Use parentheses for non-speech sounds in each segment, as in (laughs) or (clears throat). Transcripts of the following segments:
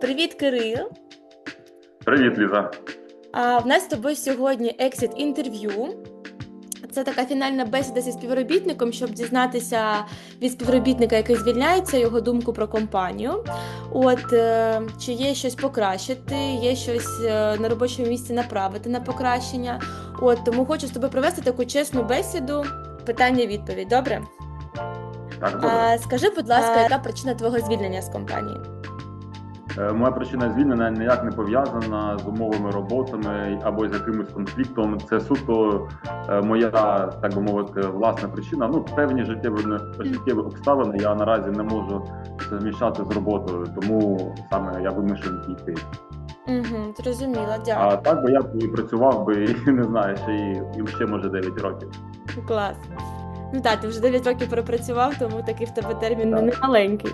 Привіт, Кирил. Привіт, Ліза. А в нас з тобою сьогодні ексіт інтерв'ю. Це така фінальна бесіда зі співробітником, щоб дізнатися від співробітника, який звільняється, його думку про компанію. От е, чи є щось покращити, є щось е, на робочому місці направити на покращення. От тому хочу з тобою провести таку чесну бесіду. Питання-відповідь. Добре? Так, добре. А, скажи, будь ласка, яка причина твого звільнення з компанії? Е, Моя причина звільнення ніяк не пов'язана з умовами роботами або з якимось конфліктом. Це суто е, моя, так би мовити, власна причина. Ну, певні життєві життєві обставини я наразі не можу зміщати з роботою, тому саме я вимушений йти. Угу, зрозуміла, дякую. А так би я б і працював би, (laughs) не знаю, ще і ще може 9 років. Клас. Ну так, ти вже 9 років пропрацював, тому такий в тебе термін Так. не маленький.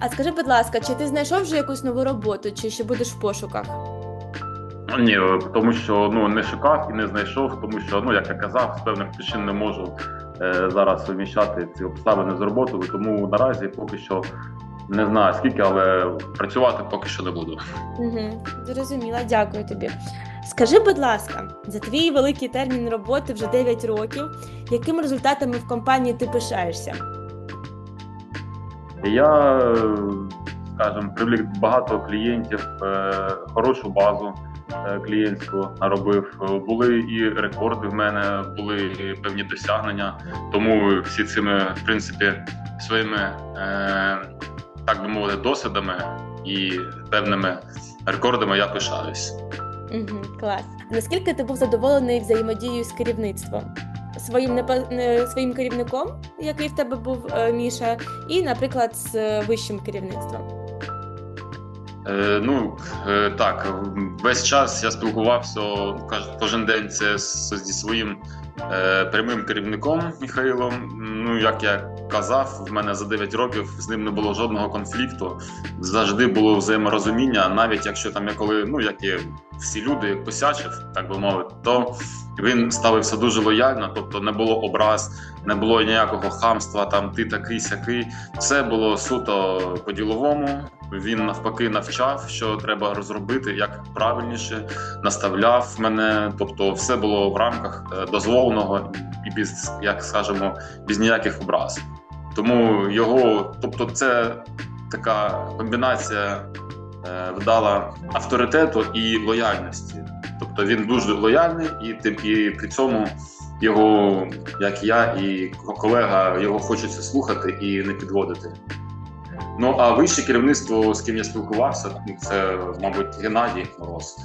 А скажи, будь ласка, чи ти знайшов вже якусь нову роботу, чи ще будеш в пошуках? Ні, тому що ну не шукав і не знайшов, тому що ну як я казав, з певних причин не можу е, зараз суміщати ці обставини з роботою. Тому наразі поки що не знаю скільки, але працювати поки що не буду. Угу, зрозуміла, дякую тобі. Скажи, будь ласка, за твій великий термін роботи вже 9 років, якими результатами в компанії ти пишаєшся? Я, скажімо, привлік багато клієнтів, е, хорошу базу е, клієнтську наробив. Були і рекорди в мене, були і певні досягнення. Тому всі цими, в принципі, своїми, е, так би мовити, досвідами і певними рекордами я пишаюсь. Угу, клас. Наскільки ти був задоволений взаємодією з керівництвом? Своїм не- своїм керівником, який в тебе був е, Міша, і, наприклад, з е, вищим керівництвом. Е, ну е, так, весь час я спілкувався кожен день це зі своїм е, прямим керівником Михайлом. Ну як я казав, в мене за 9 років з ним не було жодного конфлікту. Завжди було взаєморозуміння, навіть якщо там я коли, ну як і всі люди посячив, так би мовити, то він ставився дуже лояльно, тобто не було образ, не було ніякого хамства, там ти такий сякий. Все було суто по-діловому. Він навпаки навчав, що треба розробити як правильніше, наставляв мене. Тобто, все було в рамках е, дозволеного і без, як скажемо, без ніяких образ. Тому його, тобто, це така комбінація е, вдала авторитету і лояльності. Тобто він дуже лояльний, і тим і при цьому його, як я і колега, його хочеться слухати і не підводити. Ну а вище керівництво, з ким я спілкувався, ну, це, мабуть, Геннадій Мороз.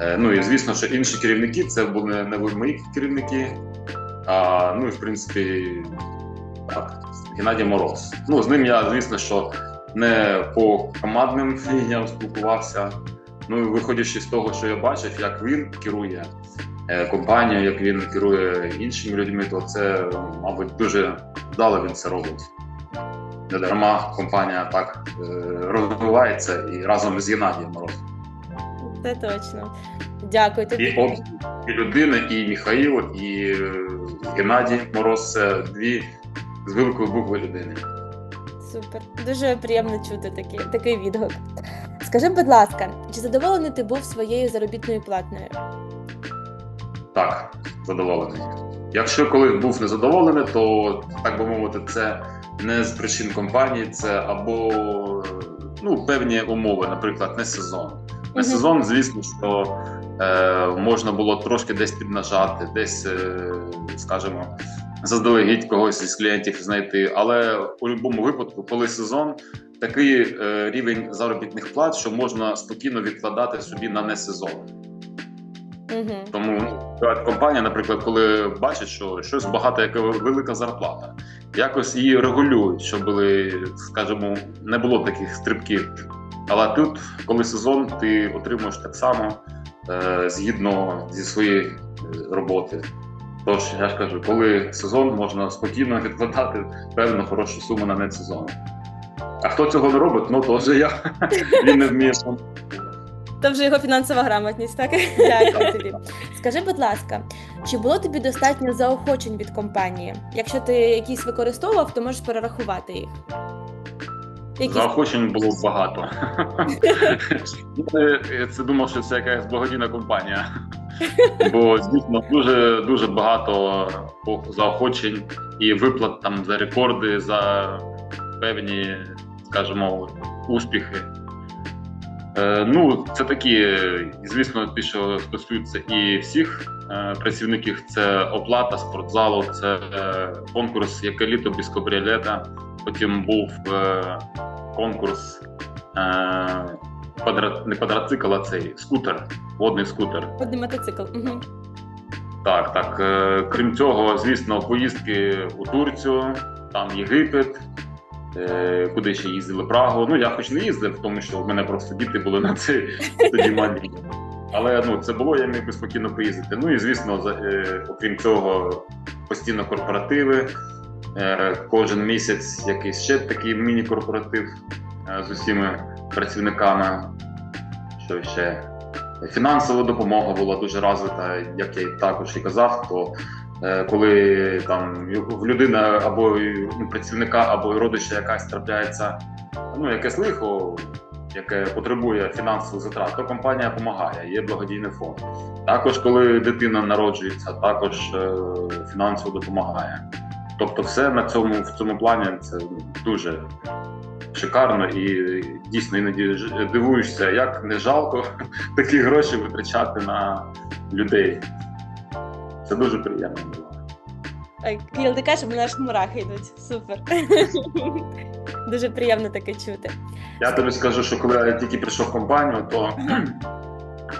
Е, Ну і звісно, що інші керівники це були не мої керівники. А, ну і в принципі, так, Геннадій Мороз. Ну, з ним я, звісно, що не по командним (laughs) лініям спілкувався. Ну виходячи з того, що я бачив, як він керує е, компанією, як він керує іншими людьми, то це, мабуть, дуже вдало він це робить. Не дарма компанія так е, розвивається і разом з Геннадієм Морозом. Це точно. Дякую тобі. І об і людини, і Михаїл, і е, Геннадій Мороз це дві з великої букви людини. Супер. Дуже приємно чути такий, такий відгук. Скажи, будь ласка, чи задоволений ти був своєю заробітною платною? Так, задоволений. Якщо колись був незадоволений, то так би мовити, це не з причин компанії, це або ну, певні умови, наприклад, не сезон. Не Мгм. сезон, звісно, що е, можна було трошки десь піднажати, десь, е, скажімо, заздалегідь когось із клієнтів знайти. Але у будь-якому випадку, коли сезон, такий е, рівень заробітних плат, що можна спокійно відкладати собі на не сезон. Угу. Тому ну, компанія, наприклад, коли бачить, що щось багато, яка велика зарплата, якось її регулюють, щоб були, скажімо, не було таких стрибків. Але тут, коли сезон, ти отримуєш так само е, згідно зі своєї е, роботи. Тож я ж кажу, коли сезон можна спокійно відкладати певну хорошу суму на недсезон. А хто цього не робить, ну то вже я (laughs) він не вміє. То вже його фінансова грамотність, так? Дякую тобі. (laughs) Скажи, будь ласка, чи було тобі достатньо заохочень від компанії? Якщо ти якісь використовував, то можеш перерахувати їх. Якісь Заохочень було багато. Я це думав, що це якась благодійна компанія. Бо дійсно дуже дуже багато заохочень і виплат там за рекорди, за певні, скажімо, успіхи. Е, ну, це такі, звісно, ті, що стосуються і всіх е, працівників, це оплата спортзалу, це е, конкурс яке літо без кабріолета. Потім був конкурс не квадроцикл, а цей скутер, водний скутер. Водний мотоцикл. Угу. Так, так. Крім цього, звісно, поїздки у Турцію, там Єгипет, куди ще їздили Прагу. Ну, я хоч не їздив, тому що в мене просто діти були на це тоді малі. Але ну, це було, я міг би спокійно поїздити. Ну і звісно, е, окрім цього, постійно корпоративи. Е, Кожен місяць якийсь ще такий міні-корпоратив е, з усіма працівниками. Що ще? Фінансова допомога була дуже розвита, як я також і казав, то е, коли там в людина або працівника, або родича якась трапляється, ну якесь лихо, яке потребує фінансових затрат, то компанія допомагає, є благодійний фонд. Також, коли дитина народжується, також е, фінансово допомагає. Тобто, все на цьому в цьому плані це дуже шикарно і дійсно іноді дивуєшся, як не жалко (laughs) такі гроші витрачати на людей. Це дуже приємно було. Кирил, ти кажеш, мене аж мурахи йдуть. Супер. (laughs) Дуже приємно таке чути. Я тобі скажу, що коли я тільки прийшов в компанію, то (clears throat)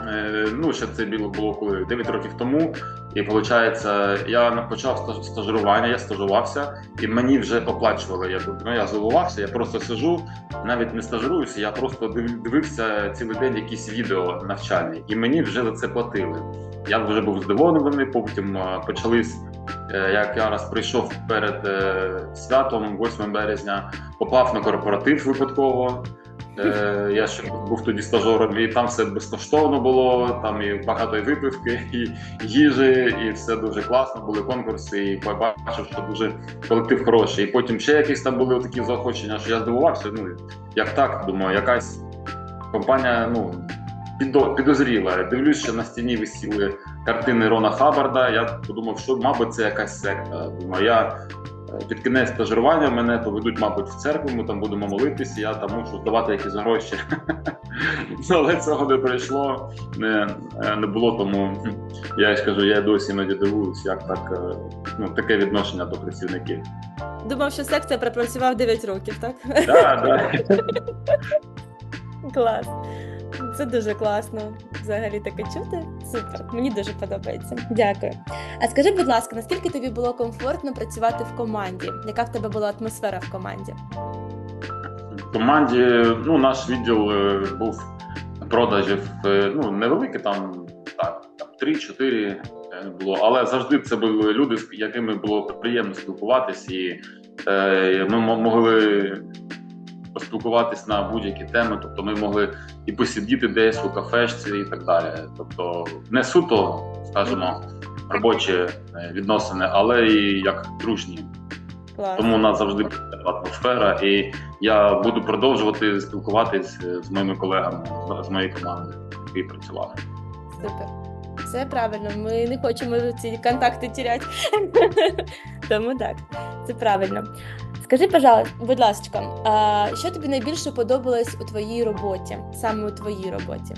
е, ну, ще це було, було коли 9 років тому. І виходить, я почав стаж- стажирування, я стажувався, і мені вже оплачували. Я думаю, ну я здивувався, я просто сижу, навіть не стажируюся, я просто дивився цілий день якісь відео навчальні, і мені вже за це платили. Я вже був здивований, потім е, почались. е, Як я раз прийшов перед е, святом, 8 березня, попав на корпоратив випадково. (laughs) Я ще був тоді стажером, і там все безкоштовно було. Там і багато і випивки, і їжі, і все дуже класно. Були конкурси, і побачив, що дуже колектив хороший. І потім ще якісь там були такі заохочення, що я здивувався. Ну як так, думаю, якась компанія ну підозріла. Дивлюсь, що на стіні висіли картини Рона Хаббарда. Я подумав, що мабуть це якась секта. Думаю, я Е, Під кінець стажирування мене поведуть, мабуть, в церкву, ми там будемо молитися, я там мушу здавати якісь гроші. (laughs) Ну, Але цього не прийшло, не, е, не було, тому я ж кажу, я досі іноді дивуюсь, як так, е, ну, таке відношення до працівників. Думав, що секція пропрацював 9 років, так? Да, да. Клас. Це дуже класно взагалі таке чути. Супер. Мені дуже подобається. Дякую. А скажи, будь ласка, наскільки тобі було комфортно працювати в команді? Яка в тебе була атмосфера в команді? В команді ну, наш відділ е, був продажів е, ну, невеликий, там, так, там 3-4 е, було, але завжди це були люди, з якими було приємно спілкуватись, і е, ми мо- могли поспілкуватись на будь-які теми. Тобто ми могли і посидіти десь у кафешці і так далі. Тобто не суто, скажімо, робочі е, відносини, але і як дружні. Клас. Тому у нас завжди атмосфера, і я буду продовжувати спілкуватись з моїми колегами з- з моєї команди, які працювали. Супер. Все правильно. Ми не хочемо ці контакти тіряти. (laughs) Тому так, це правильно. Скажи, пожалуйста, будь ласка, що тобі найбільше подобалось у твоїй роботі, саме у твоїй роботі?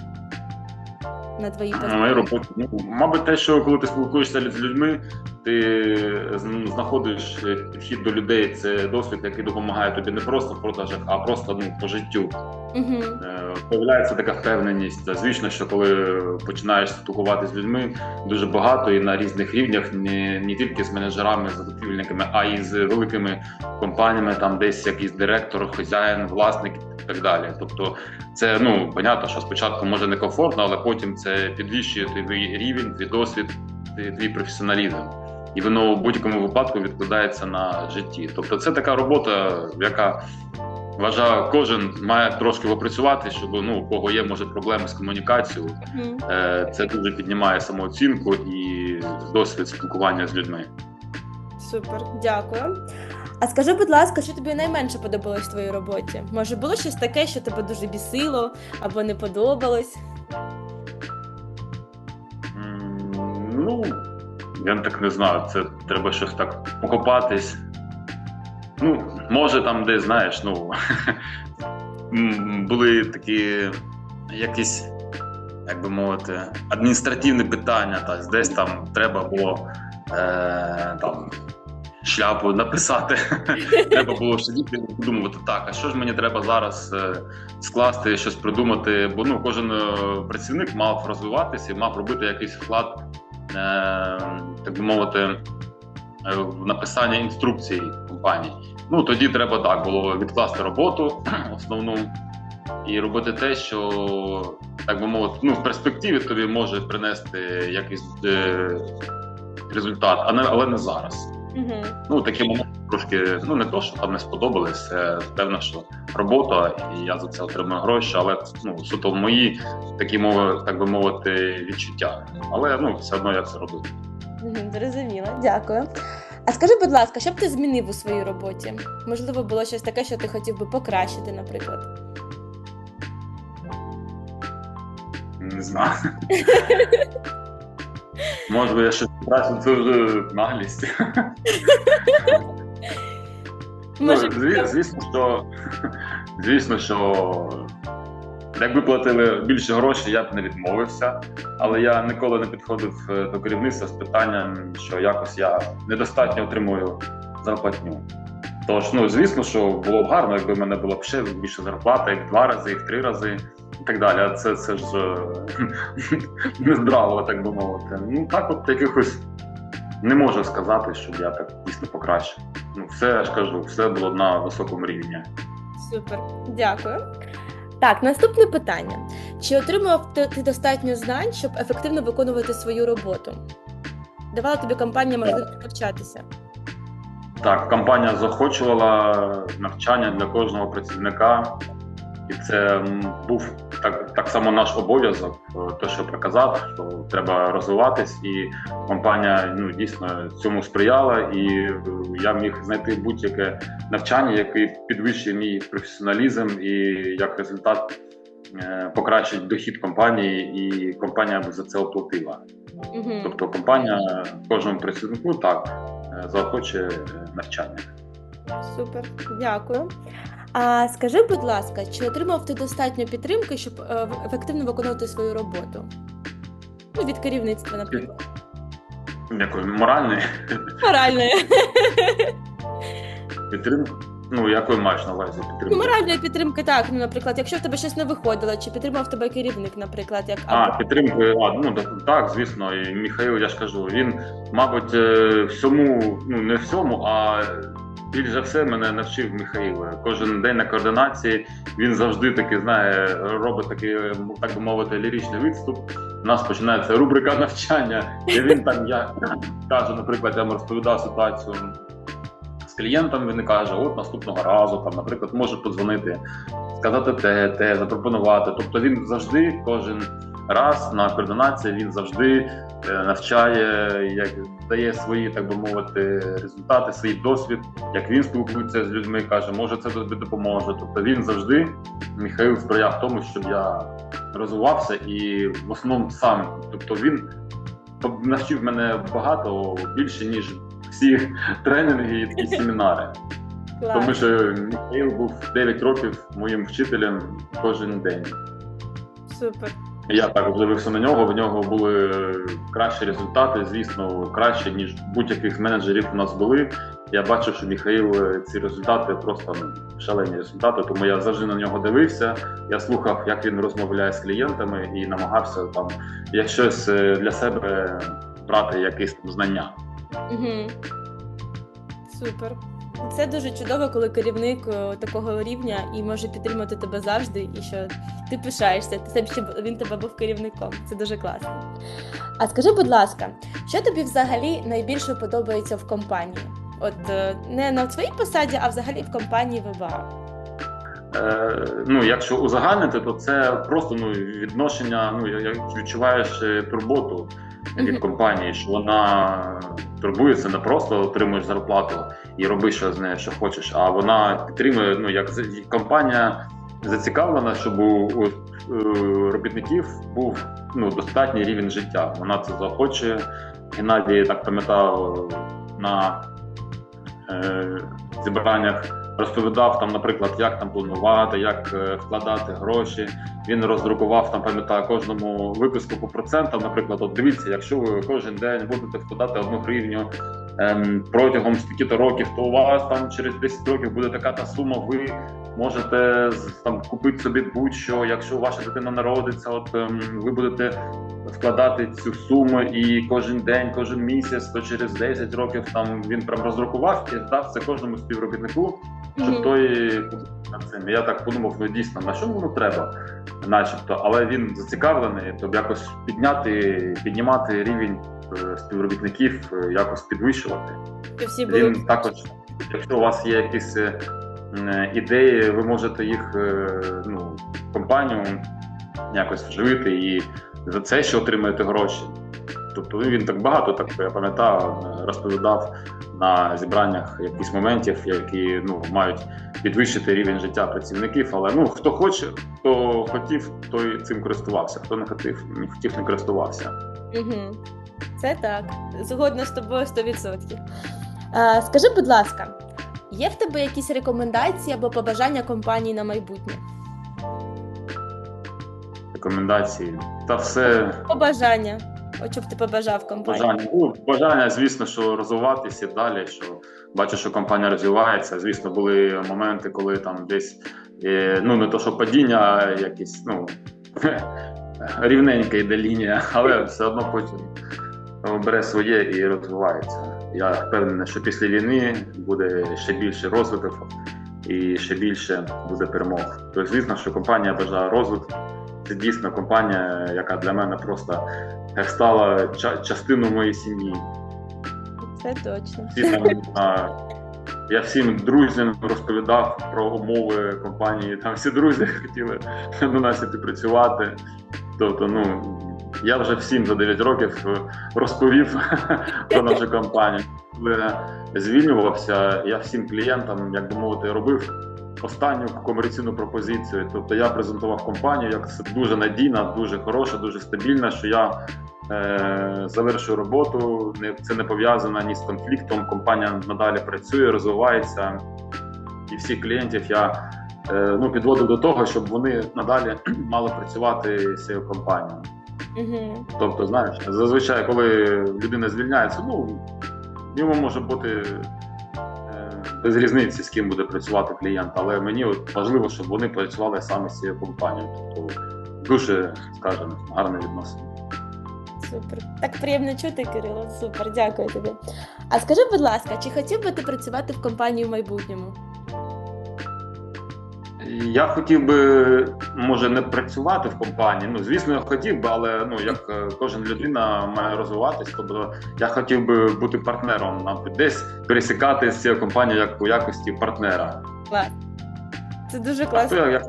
На твоїй На моїй роботі, ну, мабуть, те, що коли ти спілкуєшся з людьми, ти знаходиш підхід до людей. Це досвід, який допомагає тобі не просто в продажах, а просто ну, по життю. Е, Появляється така впевненість. Звісно, що коли починаєш спілкуватися з людьми дуже багато і на різних рівнях, не, не тільки з менеджерами, закупівельниками, а й з великими компаніями, там десь якийсь директор, хазяїн, власник і так далі. Тобто, це ну понятно, що спочатку може не комфортно, але потім це підвищує твій рівень, твій досвід, твій професіоналізм. І воно в будь-якому випадку відкладається на житті. Тобто, це така робота, яка Вважаю, кожен має трошки попрацювати, щоб ну у кого є може проблеми з комунікацією. Е, Це дуже піднімає самооцінку і досвід спілкування з людьми. Супер, дякую. А скажи, будь ласка, що тобі найменше подобалось в твоїй роботі? Може, було щось таке, що тебе дуже бісило або не подобалось? Ну, я так не знаю, це треба щось так покопатись. Ну, може, там десь, знаєш, ну (laughs) були такі якісь, як би мовити, адміністративні питання, та десь там треба було е, там, шляпу написати. (laughs) треба було сидіти і подумати, так, а що ж мені треба зараз е, скласти, щось придумати, бо ну, кожен е, працівник мав розвиватися і мав робити якийсь вклад, е, так би мовити, е, в написання інструкцій компанії. Ну тоді треба так було відкласти роботу (clears throat) основну і робити те, що так би мовити, ну в перспективі тобі може принести якийсь е, результат, а не але не зараз. Угу. Ну такі моменти трошки ну не то, що там не сподобались. Це певно, що робота, і я за це отримую гроші, але ну суто мої такі мови, так би мовити, відчуття. Але ну все одно я це робив. Угу, дякую. А скажи, будь ласка, що б ти змінив у своїй роботі? Можливо, було щось таке, що ти хотів би покращити, наприклад. Не знаю. (laughs) Може, я щось краще, це вже наглість. Ну, зві- звісно, що звісно, що якби платили більше грошей, я б не відмовився. Але я ніколи не підходив е, до керівництва з питанням, що якось я недостатньо отримую зарплатню. Тож, ну звісно, що було б гарно, якби в мене була б ще більше зарплата, і в два рази, і в три рази, і так далі. Це, це ж е, (laughs) нездраво, так би мовити. Ну так, от якихось не можу сказати, щоб я так дійсно покращив. Ну, все ж кажу, все було на високому рівні. Супер, дякую. Так, наступне питання: чи отримував ти, ти достатньо знань, щоб ефективно виконувати свою роботу? Давала тобі компанія можливість навчатися? Так, компанія захочувала навчання для кожного працівника, і це був так, так само наш обов'язок, е, те, що приказав, що треба розвиватись, і компанія ну дійсно цьому сприяла, і е, я міг знайти будь-яке навчання, яке підвищує мій професіоналізм, і як результат е, покращить дохід компанії, і компанія б за це оплатила. Угу. Тобто компанія кожному працівнику так е, заохочує е, навчання. Супер, дякую. А скажи, будь ласка, чи отримав ти достатньо підтримки, щоб е, ефективно виконувати свою роботу? Ну, від керівництва, наприклад. Якої моральної Моральної. (laughs) підтримки. Ну, якої маєш на увазі Ну, моральної підтримки, так. Ну, наприклад, якщо в тебе щось не виходило, чи підтримав тебе керівник, наприклад, як А, підтримки, а, ну так, звісно, і Михайло, я ж кажу, він, мабуть, е, всьому, ну не всьому, а більш за все мене навчив Михайло. Кожен день на координації він завжди таки знає, робить такий, е, так би мовити, ліричний відступ. У нас починається рубрика навчання, і він там я кажу, наприклад, я йому розповідав ситуацію з клієнтом. Він каже: от наступного разу, там, наприклад, може подзвонити, сказати те, те, запропонувати. Тобто він завжди, кожен раз на координації, він завжди навчає, як дає свої, так би мовити, результати, свій досвід, як він спілкується з людьми, каже, може це тобі допоможе. Тобто він завжди, Михайло, сприяв тому, щоб я розвивався і в основному сам. Тобто він навчив мене багато більше, ніж всі тренінги і семінари. Тому що Михайло був 9 років моїм вчителем кожен день. Супер. Я так дивився на нього. В нього були кращі результати, звісно, краще ніж будь-яких менеджерів у нас були. Я бачив, що Михаїл е, ці результати просто ну, шалені результати. Тому я завжди на нього дивився. Я слухав, як він розмовляє з клієнтами, і намагався там як щось е, для себе брати якісь там знання. Угу. Супер. Це дуже чудово, коли керівник е, такого рівня і може підтримати тебе завжди, і що ти пишаєшся, тим, що він тебе був керівником. Це дуже класно. А скажи, будь ласка, що тобі взагалі найбільше подобається в компанії? От е, не на своїй посаді, а взагалі в компанії ВБА. Е, ну, якщо узагальнити, то це просто ну, відношення. Ну, як відчуваєш е, турботу від компанії, що вона турбується, не просто отримуєш зарплату. І роби що з нею, що хочеш. А вона підтримує, ну як компанія зацікавлена, щоб у, у е, робітників був ну, достатній рівень життя. Вона це захоче. Геннадій так пам'ятав на е, зібраннях. Розповідав там, наприклад, як там планувати, як е, вкладати гроші. Він роздрукував там, пам'ятаю, кожному виписку по процентам. Наприклад, от дивіться, якщо ви кожен день будете вкладати одну гривню ем, протягом стільки-то років, то у вас там через 10 років буде така та сума. Ви можете там купити собі будь-що. Якщо ваша дитина народиться, от ем, ви будете вкладати цю суму і кожен день, кожен місяць, то через 10 років там він прям роздрукував і дав це кожному співробітнику щоб Мгм. той цим. Я так подумав, ну дійсно, на що воно треба, начебто, але він зацікавлений, тобто якось підняти, піднімати рівень співробітників, е, якось підвищувати. Всі були Він також, якщо у вас є якісь е, ідеї, ви можете їх е, ну, компанію якось вживити і за це ще отримаєте гроші. Тобто він так багато так я пам'ятаю, е, розповідав на зібраннях якісь моментів, які ну мають підвищити рівень життя працівників. Але ну хто хоче, хто хотів, той цим користувався. Хто не хотів, не хотів, не користувався. Угу. Це так. Згодна з тобою 100%. А, скажи, будь ласка, є в тебе якісь рекомендації або побажання компанії на майбутнє? Рекомендації та все Побажання. От що б ти побажав компанії? Бажання, ну, бажання, звісно, що розвиватися далі. Що бачу, що компанія розвивається. Звісно, були моменти, коли там десь е, ну не то, що падіння, а якісь ну (laughs) (laughs) рівненька йде лінія, але все одно потім бере своє і розвивається. Я впевнений, що після війни буде ще більше розвиток і ще більше буде перемог. Тобто, звісно, що компанія бажає розвитку. Це дійсно компанія, яка для мене просто стала частиною моєї сім'ї. Це точно. Я всім друзям розповідав про умови компанії. Там всі друзі (laughs) хотіли до нас іти працювати. Тобто, ну я вже всім за 9 років е, розповів (laughs) про нашу компанію. Коли звільнювався, я всім клієнтам, як би мовити, робив останню комерційну пропозицію. Тобто я презентував компанію як дуже надійна, дуже хороша, дуже стабільна, що я е, завершую роботу. Це не пов'язано ні з конфліктом. Компанія надалі працює, розвивається, і всіх клієнтів я ну, підводив до того, щоб вони надалі (clears throat) мали працювати з цією компанією. Угу. Тобто, знаєш, зазвичай, коли людина звільняється, ну йому може бути е, без різниці, з ким буде працювати клієнт, але мені от важливо, щоб вони працювали саме з цією компанією. Тобто дуже, скажімо, гарне відносини. Супер. Так приємно чути, Кирило. Супер, дякую тобі. А скажи, будь ласка, чи хотів би ти працювати в компанії в майбутньому? Я хотів би, може, не працювати в компанії. Ну, звісно, я хотів би, але ну як е, кожен людина має розвиватись, тобто я хотів би бути партнером, наприклад, десь пересікати з цією компанією як у якості партнера. Клас. Це дуже класно. я, як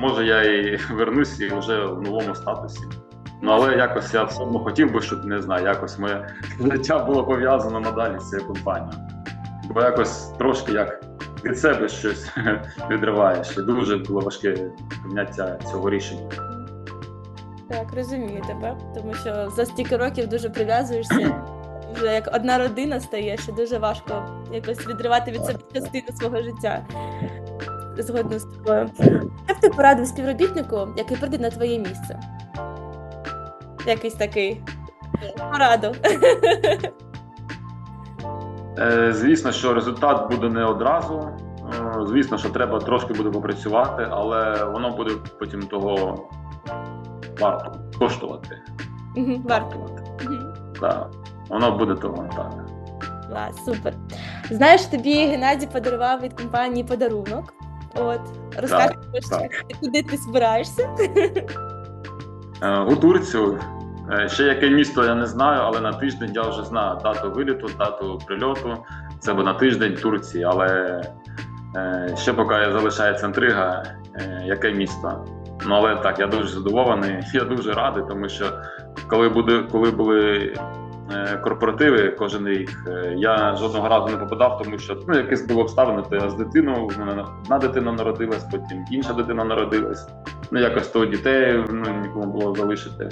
може я і вернусь і вже в новому статусі. Ну але якось я все одно хотів би, щоб не знаю, якось моє (laughs) життя було пов'язано надалі з цією компанією. Бо якось трошки як від себе щось (laughs) відриваєш. Дуже було важке прийняття цього рішення. Так, розумію тебе, тому що за стільки років дуже прив'язуєшся. Вже як одна родина стаєш, і дуже важко якось відривати від себе частину свого життя. Згодна з тобою. Як ти порадив співробітнику, який прийде на твоє місце? Якийсь такий пораду. (laughs) Е, Звісно, що результат буде не одразу. Е, Звісно, що треба трошки буде попрацювати, але воно буде потім того варто коштувати. Варто. Так. Воно буде того так. Клас, супер. Знаєш, тобі Геннадій подарував від компанії подарунок. От, розкажи, куди ти збираєшся? Е, У Турцію. Е, Ще яке місто я не знаю, але на тиждень я вже знаю дату виліту, дату прильоту. Це буде на тиждень Турції, але е, ще поки залишається інтрига, е, яке місто. Ну але так, я дуже задоволений, (laughs) я дуже радий, тому що коли буде, коли були корпоративи кожен рік. Я жодного разу не попадав, тому що ну, якесь було обставини, то я з дитиною, одна дитина народилась, потім інша дитина народилась. Ну, якось то дітей ну, нікому було залишити.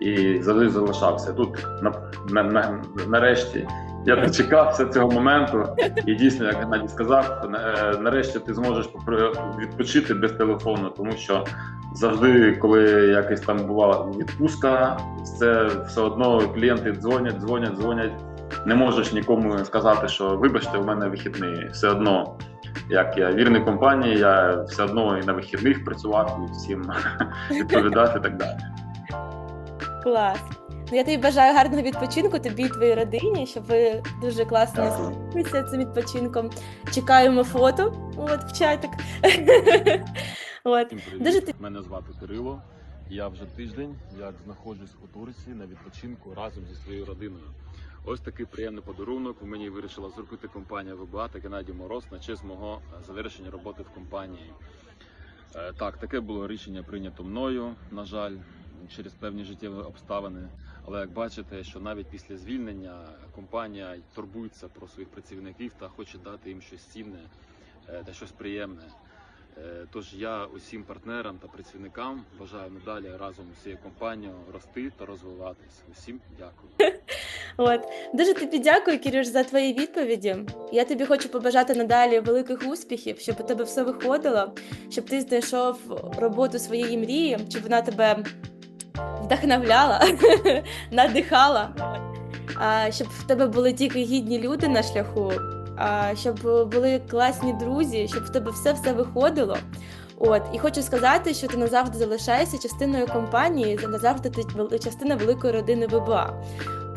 І завжди залишався. Тут на, на, на, нарешті я дочекався цього моменту, і дійсно, як Геннадій сказав, е, нарешті ти зможеш відпочити без телефону, тому що завжди, коли якась там була відпустка, це все одно клієнти дзвонять, дзвонять, дзвонять. Не можеш нікому сказати, що вибачте, у мене вихідний. Все одно, як я вірний компанії, я все одно і на вихідних працював і всім (laughs) відповідати і так далі. Клас. Ну, я тобі бажаю гарного відпочинку тобі і твоїй родині, щоб ви дуже класно насолодилися цим відпочинком. Чекаємо фото от, в чатик. (laughs) От. Дуже ти- Мене звати Кирило. Я вже тиждень як знаходжусь у Турції на відпочинку разом зі своєю родиною. Ось такий приємний подарунок. Мені вирішила зробити компанія ВБА та Геннадій Мороз на честь мого е, завершення роботи в компанії. Е, Так, таке було рішення прийнято мною, на жаль, через певні життєві обставини. Але як бачите, що навіть після звільнення компанія турбується про своїх працівників та хоче дати їм щось цінне е, та щось приємне. Е, Тож я усім партнерам та працівникам бажаю надалі разом з цією компанією рости та розвиватись. Усім дякую. (laughs) От. Дуже тобі дякую, Кірюш, за твої відповіді. Я тобі хочу побажати надалі великих успіхів, щоб у тебе все виходило, щоб ти знайшов роботу своєї мрії, щоб вона тебе вдохновляла, (laughs) надихала, щоб в тебе були тільки гідні люди на шляху, щоб були класні друзі, щоб в тебе все все виходило. От і хочу сказати, що ти назавжди залишаєшся частиною компанії, назавжди ти частина великої родини ВБА.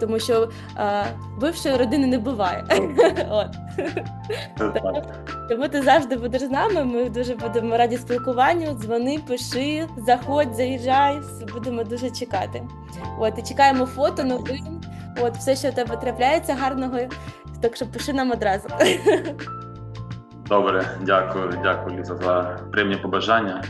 Тому що е, бившої родини не буває. (laughs) От. Тому ти завжди будеш з нами. Ми дуже будемо раді спілкуванню. Дзвони, пиши, заходь, заїжджай. Будемо дуже чекати. От і чекаємо фото, новин. От все, що в тебе трапляється гарного. Так що пиши нам одразу. Добре, дякую, дякую, Ліза, за приємні побажання.